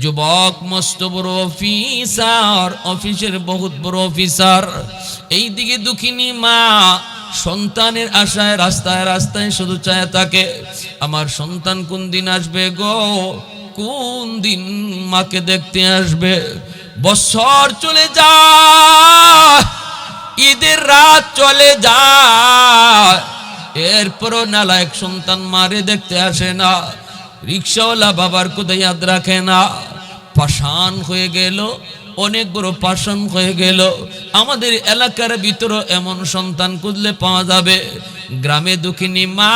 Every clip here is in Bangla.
যুবক মস্ত বড় অফিসার, অফিসের বহুত বড় অফিসার। এই দিকে দুঃখিনী মা সন্তানের আশায়, রাস্তায় রাস্তায় শুধু চায় তাকে, আমার সন্তান কোন দিন আসবে গো? কোন দিন মাকে দেখতে আসবে? বছর চলে যা ঈদের রাত চলে যা এরপরও নালায়ক সন্তান মারে দেখতে আসে না। রিক্সাওয়ালা বাবার কোথায় ইয়াদ রাখে না। পাষাণ হয়ে গেল, অনেক বড় পাষাণ হয়ে গেল। আমাদের এলাকার ভিতরে এমন সন্তান খুঁজলে পাওয়া যাবে। গ্রামে দুঃখিনী মা,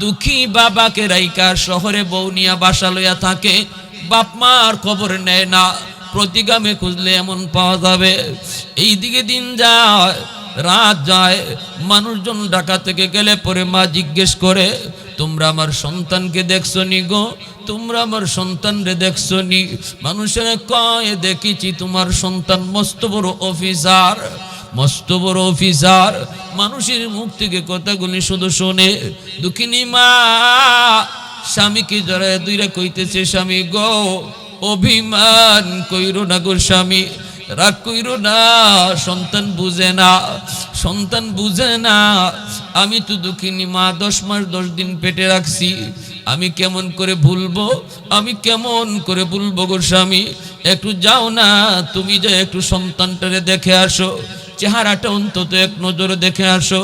দুঃখী বাবাকে রাইকা শহরে বৌনিয়া বাসা লইয়া থাকে। বাপ মার খবর নেয় না প্রতিগামে খুঁজলে এমন পাওয়া যাবে। এই দিকে দিন যায়, রাত যায়, মানুষজন ঢাকা থেকে গেলে পরে মা জিজ্ঞেস করে তোমরা আমার সন্তানকে দেখছ নি গো? তোমরা আমার সন্তানরে দেখছ নি? মানুষেরা কয়, দেখেছি তোমার সন্তান মস্ত বড় অফিসার, মস্ত বড় অফিসার। মানুষের মুখ থেকে কথাগুলি শুধু শোনে, দুঃখিনী মা স্বামীকে জড়ায় দুইরা কইতেছে স্বামী গো? অভিমান কইরো না গো স্বামী, রাগ কইরো না, সন্তান বুঝে না। সন্তান বুঝে না। আমি তো দুঃখিনী মা, দশ মাস, দশ দিন পেটে রাখছি। আমি কেমন করে ভুলবো? আমি কেমন করে ভুলবো গো স্বামী? একটু যাও না, তুমি যে একটু সন্তানটারে দেখে আসো। চেহারাটা অন্তত এক নজরে দেখে আসো।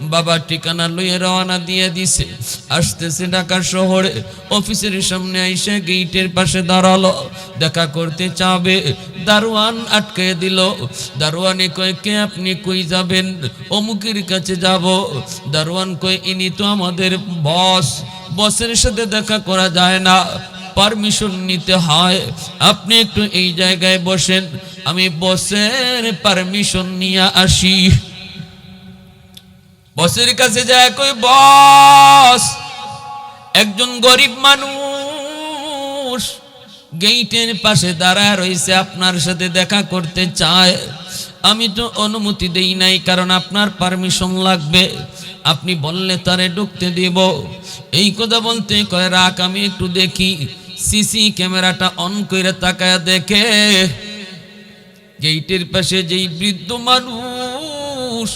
বাবা ঠিকানা লইয়ে রওনা দিয়ে দিছে। আসতেছে ঢাকা শহরে। অফিসের সামনে আইসে গেইটের পাশে দাঁড়াল। দেখা করতে চাবে। দারোয়ান আটকে দিল। দারোয়ানে কয়, কে আপনি? কই যাবেন? অমুকের কাছে যাব। দারোয়ান কয়, ইনি তো আমাদের বস। বসের সাথে দেখা করা যায় না। পারমিশন নিতে হয়। আপনি একটু এই জায়গায় বসেন। আমি বসের পারমিশন নিয়ে আসি। বসের কাছে যায় কই, বস, একজন গরিব মানুষ গেইটের পাশে দাঁড়ায় রয়েছে আপনার সাথে দেখা করতে চায়। আমি তো অনুমতি দেই নাই, কারণ আপনার পারমিশন লাগবে। আপনি বললে তারে ঢুকতে দিব। এই কথা বলতে কয়, রাখ, আমি একটু দেখি। সিসি ক্যামেরাটা অন করে তাকায় দেখে। গেইটের পাশে যেই বৃদ্ধ মানুষ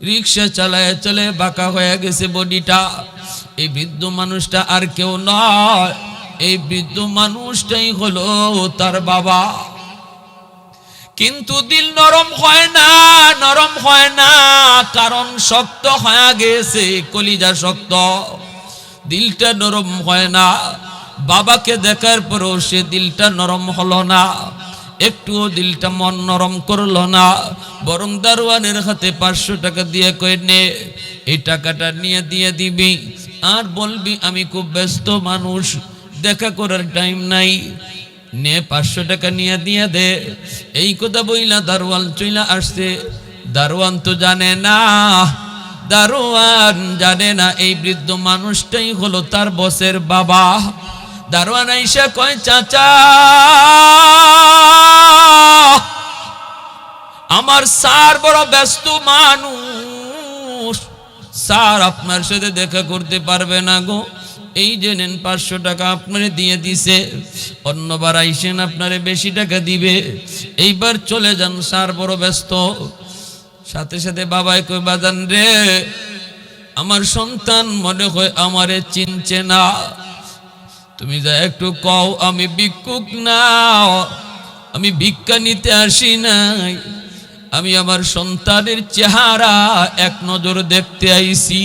রিক্সা চালায় চলে, বাঁকা হয়ে গেছে বডিটা। এই বৃদ্ধ মানুষটা আর কেউ নয়। এই বৃদ্ধ মানুষটাই হলো তার বাবা। কিন্তু দিল নরম হয় না, নরম হয় না, কারণ শক্ত হয়ে গেছে, কলিজা শক্ত। দিলটা নরম হয় না। বাবাকে দেখার পরও সে দিলটা নরম হলো না। একটুও দিলটা মন নরম করল না, বরং দারোয়ানের হাতে পাঁচশো টাকা দিয়ে কয়ে নে এই টাকাটা নিয়ে দিয়ে দিবি, আর বলবি আমি খুব ব্যস্ত মানুষ, দেখা করার টাইম নাই। নে পাঁচশো টাকা নিয়ে দিয়ে দে। এই কথা বইলা দারোয়ান চইলা আসছে। দারোয়ান তো জানে না, দারোয়ান জানে না, এই বৃদ্ধ মানুষটাই হলো তার বসের বাবা। দারোয়ান আইসা কয়, চাচা, আমার স্যার বড় ব্যস্ত মানুষ। স্যার আপনার সাথে দেখা করতে পারবে না গো। এই যে নেন পাঁচশো টাকা আপনারে দিয়ে দিছে। অন্যবার আইসেন আপনারে বেশি টাকা দিবে। এইবার চলে যান, স্যার বড় ব্যস্ত। সাথে সাথে বাবাই কই বাজান রে, আমার সন্তান মনে হয় আমারে চিনছে না। তুমি যা একটু কও, আমি ভিক্ষুক না, আমি ভিক্ষা নিতে আসি নাই। আমি আমার সন্তানের চেহারা এক নজর দেখতে আইছি।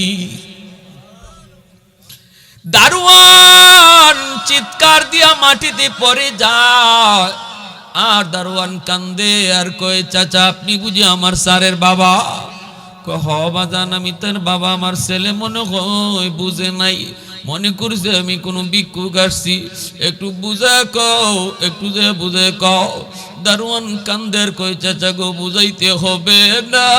দারোয়ান চিৎকার দিয়া মাটিতে পড়ে যায়। আর দারোয়ান কান্দে আর কয়ে, চাচা, আপনি বুঝি আমার স্যারের বাবা? হ বাজান আমি তার বাবা, আমার ছেলে মনে হয় বুঝে নাই। মনে করছে আমি কোনো ভিক্ষুক আসছি। একটু বুঝে কও, একটু যে বুঝে কও। দারোয়ান কান্দের কই চাচা গো, বুঝাইতে হবে না।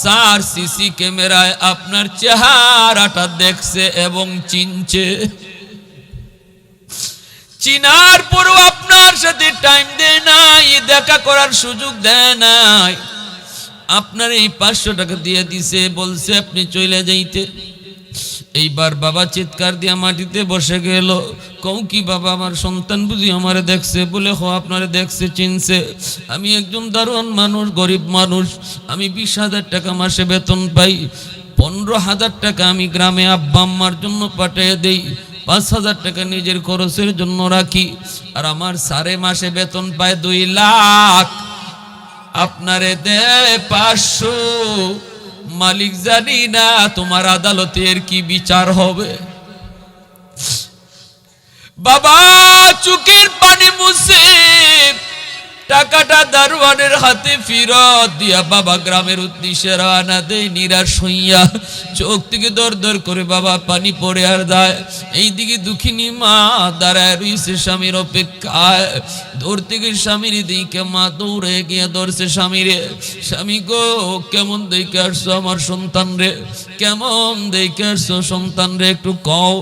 স্যার সিসি ক্যামেরায় আপনার চেহারাটা দেখছে এবং চিনছে। চিনার পরও আপনার সাথে টাইম দেয় নাই, দেখা করার সুযোগ দেয় নাই। আপনার এই পাঁচশো টাকা দিয়ে দিছে, বলছে আপনি চলে যাইতে। এইবার বাবা চিৎকার দিয়া মাটিতে বসে গেল। কৌ কি বাবা, আমার সন্তান বুঝি আমারে দেখছে? বলে, হো, আপনারে দেখছে, চিনছে। আমি একজন দারুণ মানুষ, গরিব মানুষ। আমি বিশ হাজার টাকা মাসে বেতন পাই। পনেরো হাজার টাকা আমি গ্রামে আব্বা আম্মার জন্য পাঠিয়ে দেই। পাঁচ হাজার টাকা নিজের খরচের জন্য রাখি। আর আমার সাড়ে মাসে বেতন পায় দুই লাখ। আপনারে দে পাঁচশো। মালিক জানি না তোমার আদালতের কি বিচার হবে? বাবা চুকের পানি মুছে টাকাটা দারোয়ানের হাতে ফিরত দিয়া বাবা গ্রামের উদ্দেশ্যে রানা দেয় নিরাশ হইয়া। চোখ থেকে দর দর করে বাবা পানি পড়ে আর দেয় এইদিকে দুঃখিনী মা দাঁড়ায় রইছে স্বামীর অপেক্ষায়। দৌড় থেকে স্বামীর দিকে মা দৌড়ে গিয়ে ধরছে স্বামীরে। স্বামী গো, কেমন দেখে আসছো আমার সন্তান রে কেমন দেখে আসছো সন্তান রে একটু কও।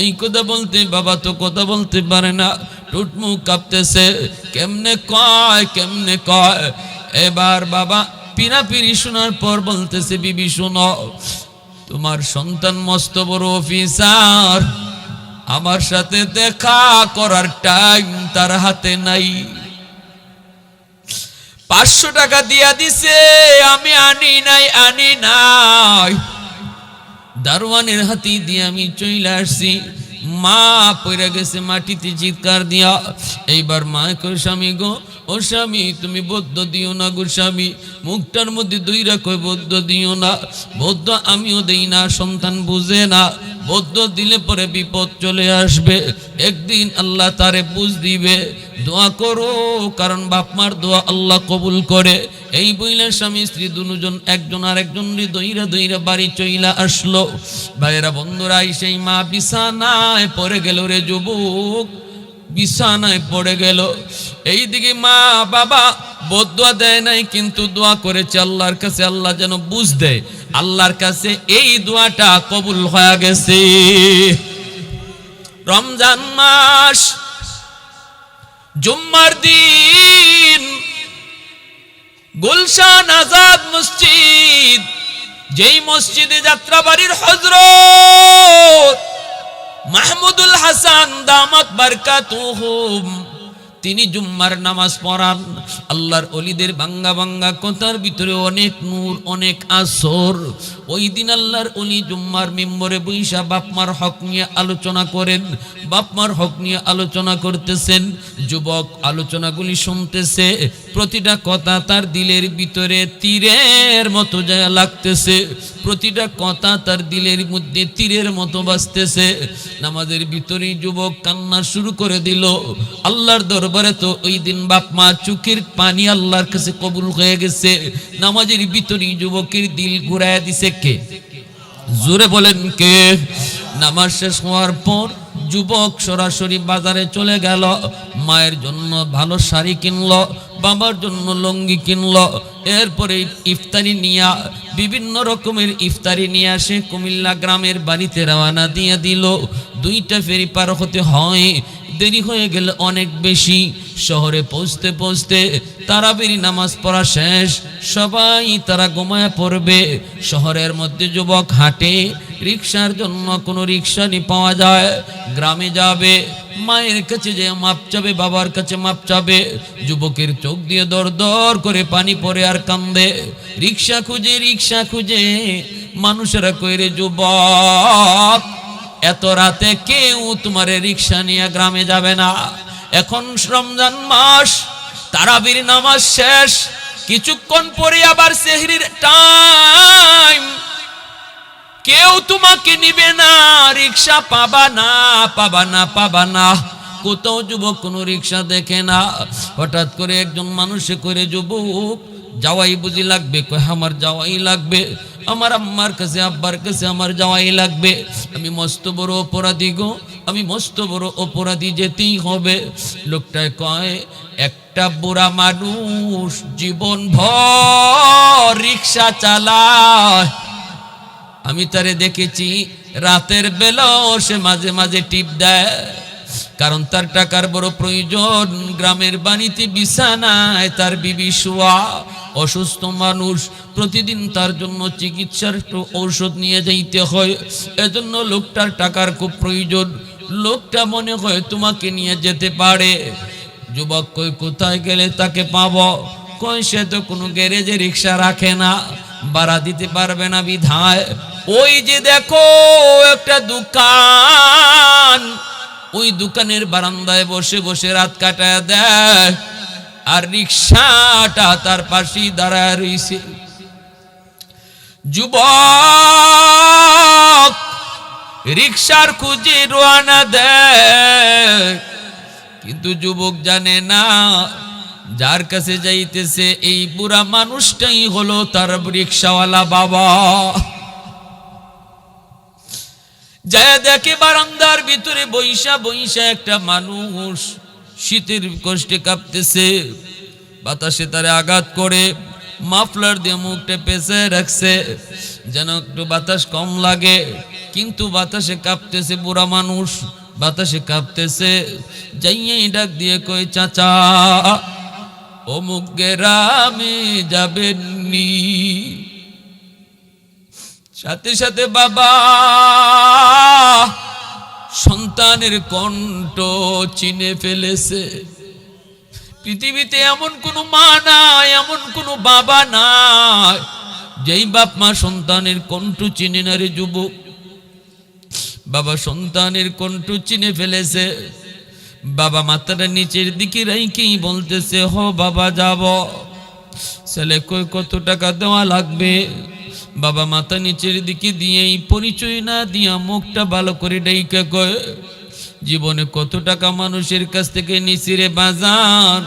এই কথা বলতে বাবা তো কথা বলতে পারে না। টুটমুখ কাঁপতেছে, কেমনে কয় কেমনে কয়? এবার বাবা পিনা পিরি শোনার পর বলতেছে, বিবি, শোনো, তোমার সন্তান মস্ত বড় অফিসার। আমার সাথে দেখা করার টাইম তার হাতে নাই। পাঁচশো টাকা দিয়া দিছে, আমি আনি নাই আনি নাই। দারোয়ানের হাতি দিয়ে আমি চলে আসছি। মা পড়ে গেছে মাটিতে চিৎকার দিয়া, এইবার মা কই স্বামী গো, ও স্বামী, তুমি বৌদ্ধ দিও না গো স্বামী, মুখটার মধ্যে দুই রাখো বৌদ্ধ দিও না, বৌদ্ধ আমিও দেই না, সন্তান বুঝে না। বৌদ্ধ দিলে পরে বিপদ চলে আসবে। একদিন আল্লাহ তারে বুঝ দিবে, দোয়া করো, কারণ বাপ মার দোয়া আল্লাহ কবুল করে। এই বইলে স্বামী, স্ত্রী দুজন, একজন আর একজন দইরা দইরা বাড়ি চইলা আসলো। ভাইয়েরা বন্ধুরা সেই মা বিছানায় পরে গেল রে যুবক। বিছানায় পড়ে গেল। এইদিকে মা বাবা বদুয়া দেয় নাই, কিন্তু দোয়া করেছে আল্লাহর কাছে, আল্লাহ যেন বুঝ দেয়। আল্লাহর কাছে এই দোয়াটা কবুল হয়ে গেছে। রমজান মাস, জুম্মার দিন, গুলশান আজাদ মসজিদ, যেই মসজিদে যাত্রাবাড়ির হজরত মাহমুদুল হাসান দামাত বারকাতুহুম। তিনি জুম্মার নামাজ পড়ান। আল্লাহর অলিদের বাঙ্গা বাঙ্গা কথার ভিতরে অনেক নূর, অনেক আসর। ওই দিন আল্লাহর অলি জুম্মার মেম্বরে বৈশা বাপমার হক নিয়ে আলোচনা করেন। বাপমার হক নিয়ে আলোচনা করতেছেন। যুবক আলোচনাগুলি শুনতেছে। প্রতিটা কথা তার দিলের ভিতরে তীরের মতো যায় লাগতেছে। প্রতিটা কথা তার দিলের মধ্যে তীরের মতো বাজতেছে। নামাজের ভিতরে যুবক কান্না শুরু করে দিল। আল্লাহর দরবারে তো ওই দিন বাপ মা চোখের পানি আল্লাহর কাছে কবুল হয়ে গেছে। নামাজের ভিতরে যুবকের দিল ঘুরাইয়া দিছে কে? জোরে বলেন কে? নামাজ শেষ হওয়ার পর যুবক সরাসরি বাজারে চলে গেল। মায়ের জন্য ভালো শাড়ি কিনলো, বাবার জন্য লঙ্গি কিনলো। এরপরে ইফতারি নিয়ে, বিভিন্ন রকমের ইফতারি নিয়ে আসে কুমিল্লা গ্রামের বাড়িতে রওনা দিয়ে দিল। দুইটা ফেরি পার হতে হয়। দেরি হয়ে গেলে অনেক বেশি। শহরে পৌঁছতে পৌঁছতে তারাবির নামাজ পড়া শেষ। সবাই তারা ঘুমায় পড়বে। শহরের মধ্যে যুবক হাঁটে। রিক্সার জন্য কোনো রিক্সা নি পাওয়া যায়। গ্রামে যাবে। মায়ের কাছে যে মাপ চাবে, বাবার কাছে মাপ চাবে। যুবকের চোখ দিয়ে দর দর করে পানি পরে আর কান্দে। রিক্সা খুঁজে রিক্সা খুঁজে। মানুষেরা কইরে, যুবক এত রাতে কেউ তোমার রিক্সা নিয়ে গ্রামে যাবে না। এখন রমজান মাস, তারাবির নামাজ শেষ, কিছুক্ষণ পরে আবার সেহরির টাইম কেউ তোমাকে নিবে না, রিক্সা পাবা না পাবা না পাবা না। কোথাও যুবক কোনো রিক্সা দেখে না। হঠাৎ করে একজন মানুষে করে, যুবক যাওয়াই বুঝি লাগবে, কয় আমার যাওয়াই লাগবে, আমার আম্মার কাছে, আব্বার কাছে আমার যাওয়াই লাগবে। আমি মস্ত বড় অপরাধী গো, আমি মস্ত বড় অপরাধী যেতেই হবে। লোকটায় কয়, একটা বুড়া মানুষ জীবন ভর রিক্সা চালায়। আমি তারে দেখেছি, রাতের বেলাও সে মাঝে মাঝে টিপ দেয়। কারণ তার টাকার বড় প্রয়োজন। গ্রামের বাড়িতে বিছানায় তার বিবি শোয়া অসুস্থ মানুষ। প্রতিদিন তার জন্য চিকিৎসার একটু ঔষধ নিয়ে যাইতে হয়। এজন্য লোকটার টাকার খুব প্রয়োজন। লোকটা মনে হয় তোমাকে নিয়ে যেতে পারে। যুবক কই, কোথায় গেলে তাকে পাব? কই, সে তো কোনো গ্যারেজে রিক্সা রাখে না। বাড়া দিতে পারবে না বিধায়। ওই যে দেখো একটা দোকান। ওই দোকানের বারান্দায় বসে বসে রাত কাটায় দেয়। আর রিক্সাটা তার পাশেই দাঁড়ায় রইছে। যুবক রিক্সার খুঁজে রোয়ানা দেয়। কিন্তু যুবক জানে না, যার কাছে যাইতেছে এই বুড়া মানুষটাই হলো তার রিক্সাওয়ালা বাবা। যায় দেখে বারান্দার ভিতরে বৈশা বৈশা একটা মানুষ শীতের কষ্টে কাঁপতেছে, বাতাসে তারে আঘাত করে, মাফলার দিয়ে মুখটা পেঁচে রাখছে, যেন একটু বাতাস কম লাগে, কিন্তু বাতাসে কাঁপতেছে বুড়া মানুষ, বাতাসে কাঁপতেছে যাইয়েই ডাক দিয়ে কই চাচা, অমুক গেরামে যাবেননি? সাথে সাথে বাবা, সন্তানের কণ্ঠ চিনে ফেলেছে। পৃথিবীতে এমন কোনো মা নাই, এমন কোনো বাবা নাই, যেই বাপ মা সন্তানের কণ্ঠ চিনে না রে যুবক। বাবা সন্তানের কণ্ঠ চিনে ফেলেছে। বাবা মাথাটা নিচের দিকে রাইকেই বলতেছে, হ বাবা, যাব। ছেলে কই কত টাকা দেওয়া লাগবে? বাবা মাথা নিচের দিকে দিয়েই পরিচয় না দিয়া মুখটা ভালো করে ডাইকা কয়, জীবনে কত টাকা মানুষের কাছ থেকে নিছি রে বাজান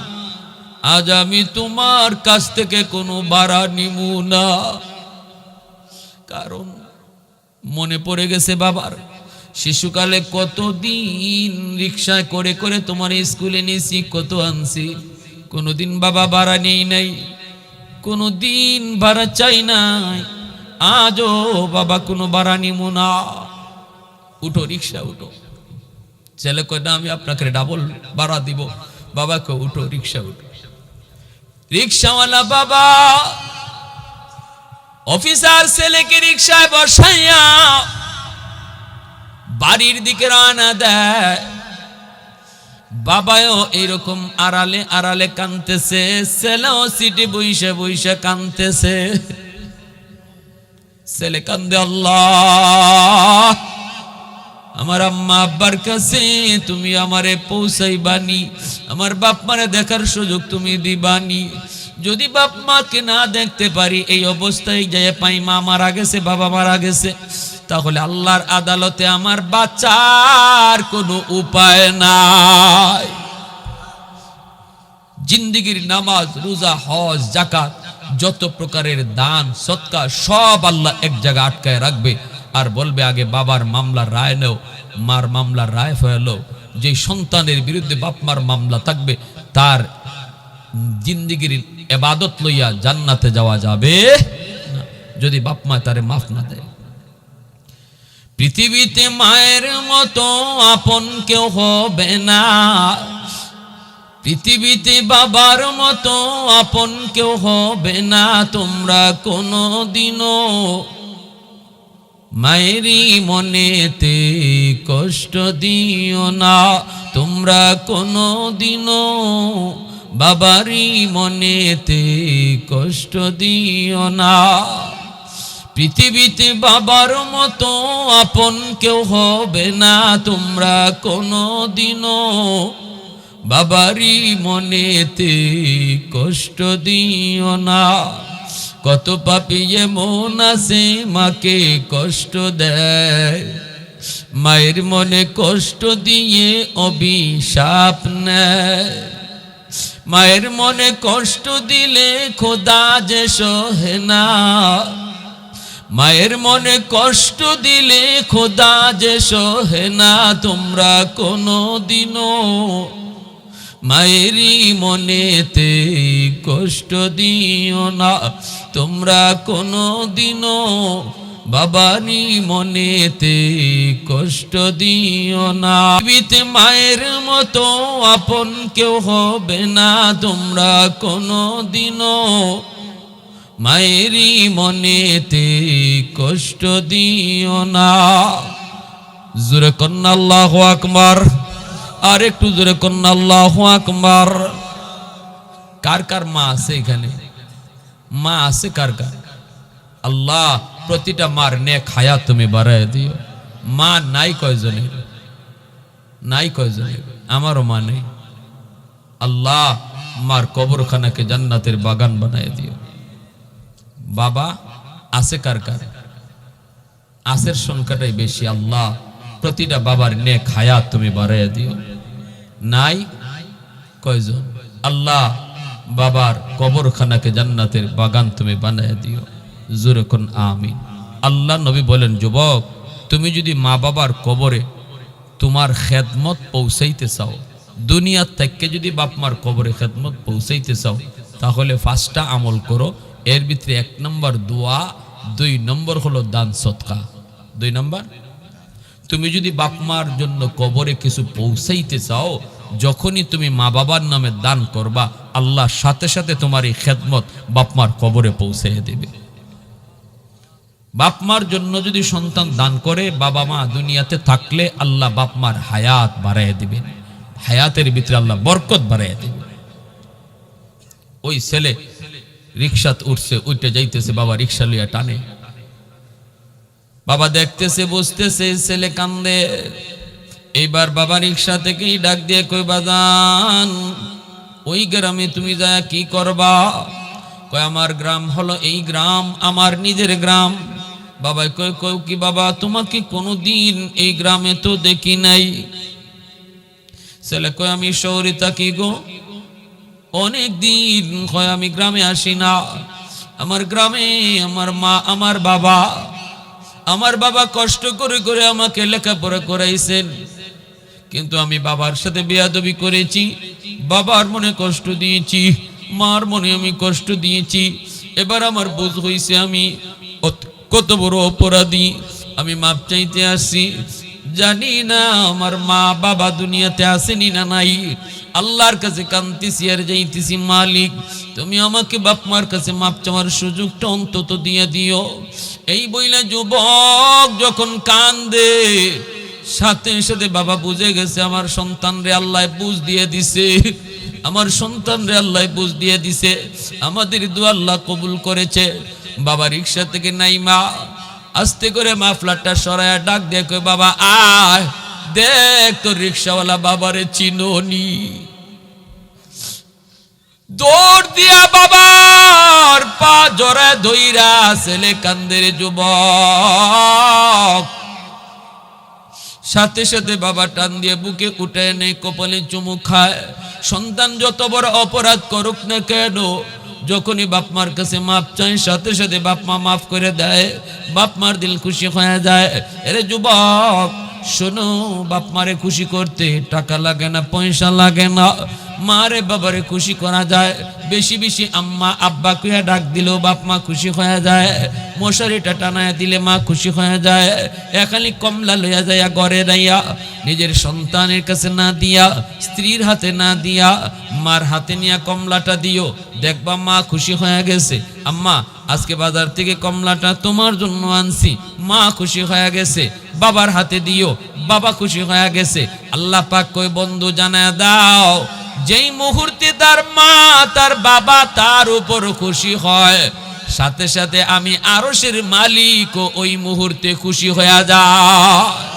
আজ আমি তোমার কাছ থেকে কোনো ভাড়া নিমু না। কারণ মনে পড়ে গেছে বাবার, শিশুকালে কতদিন রিক্সায় করে করে তোমার স্কুলে নিয়েছি কত আনছি। কোনোদিন বাবা ভাড়া নেই নাই, কোনোদিন ভাড়া চাই নাই। আজও বাবা কোনো ভাড়া নিব না। উঠো, রিক্সা উঠো। ছেলে কয়, না, আমি আপনাকে ডাবল ভাড়া দিব। বাবাকে উঠো, রিক্সা উঠো। রিক্সাওয়ালা বাবা, অফিসার ছেলেকে রিক্সায় বসাইয়া বাড়ির দিকে রওনা দেয়। বাবাও এরকম আড়ালে আড়ালে কানতেছে ছেলেও সিটে বইসে বইসে কানতেছে ছেলে কান্দে আল্লাহ। আমার আম্মা আব্বার কাছে, তুমি আমারে পৌঁছাইবানি। আমার বাপ মারে দেখার সুযোগ তুমি দিবানি। যদি বাপ মাকে না দেখতে পারি, এই অবস্থায় যায় পাই, মা মারা গেছে, বাবা মারা গেছে, তাহলে আল্লাহর আদালতে আমার বাঁচার কোনো উপায় নাই। জিন্দিগির নামাজ, রোজা, হজ জাকাত যত প্রকারের দান সৎকার সব আল্লাহ এক জায়গায় আটকায় রাখবে। আর বলবে আগে বাবার মামলা রায় নেও, মার মামলা রায় ফেলো যে সন্তানের বিরুদ্ধে বাপ মার মামলা থাকবে, তার জিন্দিগির এবাদত লইয়া জান্নাতে যাওয়া যাবে যদি বাপ মা তারে মাফ না দেয়। পৃথিবীতে মায়ের মতো আপন কেউ হবে না। পৃথিবীতে বাবার মতো আপন কেউ হবে না তোমরা কোনো দিনও মায়েরই মনেতে কষ্ট দিও না তোমরা কোনো দিনও বাবারই মনেতে কষ্ট দিও না। পৃথিবীতে বাবার মতো আপন কেউ হবে না তোমরা কোনো দিনও বাবারই মনেতে কষ্ট দিও না। কত পাপি এমন আছে, মাকে কষ্ট দেয়। মায়ের মনে কষ্ট দিয়ে অভিশাপ নেয়। মায়ের মনে কষ্ট দিলে খোদা যে সহে না। মায়ের মনে কষ্ট দিলে খোদা যে সহে না। তোমরা কোনো দিনও মায়েরই মনেতে কষ্ট দিও না। তোমরা কোনো দিনও বাবানি মনেতে কষ্ট দিও না। পৃথিবীতে মায়ের মতো আপন কেউ হবে না। তোমরা কোনো দিনও মায়েরই মনেতে কষ্ট দিও না। জোরে কন্যা আল্লাহ আকবার। আর একটু জোরে কন্যা আল্লাহ কার কার মা আছে এখানে? মা আছে কার কার? আল্লাহ প্রতিটা মার নে খায়া তুমি বাড়ায় দিও। মা নাই কয়জনের নাই কয়জনের আমারও মা নেই। আল্লাহ মার কবরখানাকে জান্নাতের বাগান বানায় দিও। বাবা, আছে কার কার? আসের সংখ্যাটাই বেশি। আল্লাহ প্রতিটা বাবার নে খায়া তুমি বাড়াইয়া দিও। নাই? কয়জন? আল্লাহ বাবার কবরখানাকে জান্নাতের বাগান তুমি বানাইয়া দিও। কোন আমিন। আল্লাহ নবী বলেন, যুবক, তুমি যদি মা বাবার কবরে তোমার খেদমত পৌঁছাইতে চাও দুনিয়ার থেকে যদি বাপ মার কবরে খেদমত পৌঁছাইতে চাও, তাহলে ফার্স্টটা আমল করো। এর ভিতরে এক নম্বর দোয়া, দুই নম্বর হলো দান সৎকা। দুই নম্বর? তুমি যদি বাপ মার জন্য কবরে কিছু পৌঁছাইতে চাও, যখনই তুমি মা বাবার নামে দান করবা, আল্লাহ সাথে সাথে তোমার এই খেদমত বাপ মার কবরে পৌঁছাইয়া দেবে। বাপমার জন্য যদি সন্তান দান করে, বাবা মা দুনিয়াতে থাকলে আল্লাহ বাপমার হায়াত বাড়াইয়া দিবেন। হায়াতের ভিতরে আল্লাহ বরকত বাড়াইয়া দিবে ওই ছেলে রিক্সাত উঠছে উঠে যাইতেছে, বাবা রিক্সা লইয়া টানে। বাবা দেখতেছে, বুঝতেছে, ছেলে কান্দে। এইবার বাবা রিক্সা থেকেই ডাক দিয়ে কই বাজান, ওই গ্রামে তুমি যা কি করবা? কয়, আমার গ্রাম হলো এই গ্রাম, আমার নিজের গ্রাম। বাবা কই কই কি বাবা, তোমাকে কোনোদিন এই গ্রামে তো দেখি নাই? ছেলে কয়, আমি শহরে থাকি গো। অনেক দিন হয় আমি গ্রামে আসি না। আমার গ্রামে আমার মা, আমার বাবা আমার বাবা কষ্ট করে করে আমাকে লেখাপড়া করাইছেন। কিন্তু আমি বাবার সাথে বেয়াদবি করেছি, বাবার মনে কষ্ট দিয়েছি, মার মনে আমি কষ্ট দিয়েছি। এবার আমার বোঝ হয়েছে আমি কত বড় অপরাধী। আমি মাপ চাইতে আসি জানি না আমার মা বাবা দুনিয়াতে আসেনি না নাই। আল্লাহর কাছে কান্তিছি আর যাইতেছি, মালিক, তুমি আমাকে বাপ মার কাছে মাপ চাওয়ার সুযোগটা অন্তত দিয়ে দিও। এই বইলে যুবক যখন কান্দে, সাথে সাথে বাবা বুঝে গেছে, আমার সন্তান রে আল্লাহ বুঝ দিয়ে দিছে। আমার সন্তান রে আল্লাহ বুঝ দিয়ে দিছে। আমাদের দু আল্লাহ কবুল করেছে। বাবা রিক্সা থেকে নাই মা আস্তে করে মা মাফলারটা সরায়া ডাক দিয়ে বাবা, আয়। দেখ তোর রিক্সাওয়ালা বাবারে চিনোনি। দৌড় দিয়া বাবার পা জড়া ধইরা ছেলে কান্দের যুবক। সাথে সাথে বাবা টান দিয়ে বুকে উঠে নেই কপালে চুমু খায়। সন্তান যত বড় অপরাধ করুক না কেন, যখনই বাপ মার কাছে মাপ চায়, সাথে সাথে বাপ মা মাফ করে দেয়, বাপ মার দিল খুশি হয়ে যায়। এরে যুবক শোনো বাপ মারে খুশি করতে টাকা লাগে না পয়সা লাগে না। মারে বাবারে খুশি করা যায়। বেশি বেশি আম্মা, আব্বা কুয়া ডাক দিলেও বাপ মা খুশি হয়ে যায়। মশারিটা টানায় দিলে মা খুশি হয়ে যায়। এখালি কমলা লইয়া যায় ঘরে দাইয়া নিজের সন্তানের কাছে না দিয়া, স্ত্রীর হাতে না দিয়া, মার হাতে নিয়ে কমলাটা দিও। দেখবা মা খুশি হয়ে গেছে। আম্মা, আজকে বাজার থেকে কমলাটা তোমার জন্য আনছি। মা খুশি হয়ে গেছে। বাবার হাতে দিও। বাবা খুশি হয়ে গেছে। আল্লাহ পাক কই, বন্ধু, জানায় দাও। যেই মুহূর্তে তার মা, তার বাবা তার উপর খুশি হয়, সাথে সাথে আমি আরশের মালিক ওই মুহূর্তে খুশি হয়ে যায়।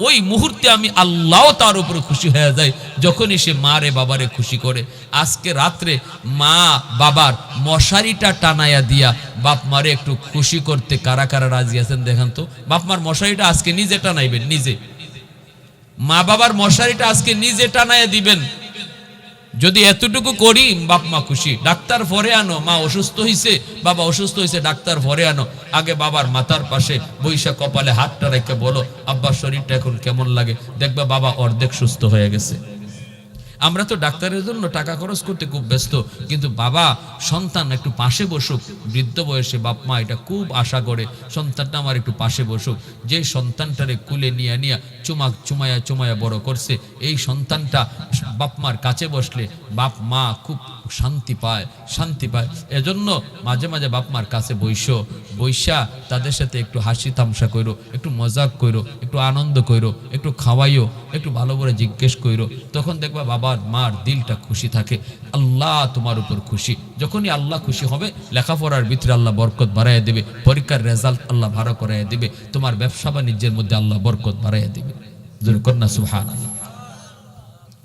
ওই মুহূর্তে আমি আল্লাহ তার উপর খুশি হয়ে যায় যখনই সে মারে বাবারে খুশি করে। আজকে রাত্রে মা বাবার মশারিটা টানায়া দিয়া বাপ মারে একটু খুশি করতে কারা কারা রাজি আছেন দেখেন তো। বাপ মার মশারিটা আজকে নিজে টানাইবেন, নিজে। মা বাবার মশারিটা আজকে নিজে টানায়া দিবেন। যদি এতটুকু করি, বাপ মা খুশি। ডাক্তার ভরে আনো, মা অসুস্থ হয়েছে বাবা অসুস্থ হয়েছে ডাক্তার ভরে আনো। আগে বাবার মাথার পাশে বৈশা কপালে হাতটা রেখে বলো আব্বার শরীরটা এখন কেমন লাগে? দেখবে বাবা অর্ধেক সুস্থ হয়ে গেছে। আমরা তো ডাক্তারের জন্য টাকা খরচ করতে খুব ব্যস্ত। কিন্তু বাবা, সন্তান একটু পাশে বসুক। বৃদ্ধ বয়সে বাপ মা এটা খুব আশা করে, সন্তানটা আমার একটু পাশে বসুক। যে সন্তানটারে কুলে নিয়ে নিয়ে চুমাক চুমায়া চুমায়া বড় করছে, এই সন্তানটা বাপ মার কাছে বসলে বাপ মা খুব শান্তি পায় শান্তি পায়। এজন্য মাঝে মাঝে বাপ মার কাছে বৈশ, বৈশা তাদের সাথে একটু হাসি তামসা কইরো, একটু মজাক কইরো, একটু আনন্দ কইরো, একটু খাওয়াইও, একটু ভালো করে জিজ্ঞেস কইরো। তখন দেখবা বাবার মার দিলটা খুশি থাকে, আল্লাহ তোমার উপর খুশি। যখনই আল্লাহ খুশি হবে, লেখাপড়ার ভিতরে আল্লাহ বরকত বাড়াইয়া দেবে, পরীক্ষার রেজাল্ট আল্লাহ ভালো করাইয়া দেবে, তোমার ব্যবসা বাণিজ্যের মধ্যে আল্লাহ বরকত বাড়াইয়া দেবে। কন্যা সুহান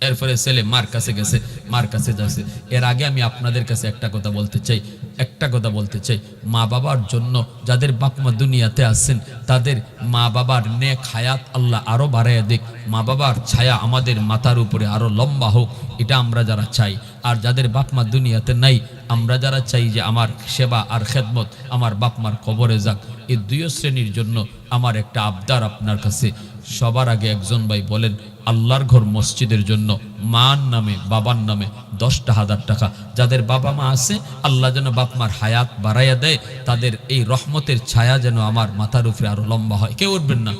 এরপরে ছেলে মার কাছে গেছে, মার কাছে যাচ্ছে। এর আগে আমি আপনাদের কাছে একটা কথা বলতে চাই, একটা কথা বলতে চাই। মা বাবার জন্য যাদের বাপ মা দুনিয়াতে আছেন, তাদের মা বাবার নেক হায়াত আল্লাহ আরও বাড়াইয়া দিক। মা বাবার ছায়া আমাদের মাথার উপরে আরও লম্বা হোক, এটা আমরা যারা চাই। আর যাদের বাপ মা দুনিয়াতে নাই, আমরা যারা চাই যে আমার সেবা আর খেদমত আমার বাপ মার কবরে যাক। এই দুই শ্রেণির জন্য আমার একটা আবদার আপনার কাছে। সবার আগে একজন ভাই বলেন, আল্লাহর ঘর মসজিদের জন্য মার নামে, বাবার নামে দশটা হাজার টাকা। যাদের বাবা মা আছে, আল্লাহ যেন বাপ মার হায়াত বাড়াইয়া দেয়, তাদের এই রহমতের ছায়া যেন আমার মাথার উপরে আরও লম্বা হয়। কেউ উঠবেন না।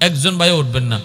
একজন ভাই উঠবেন না।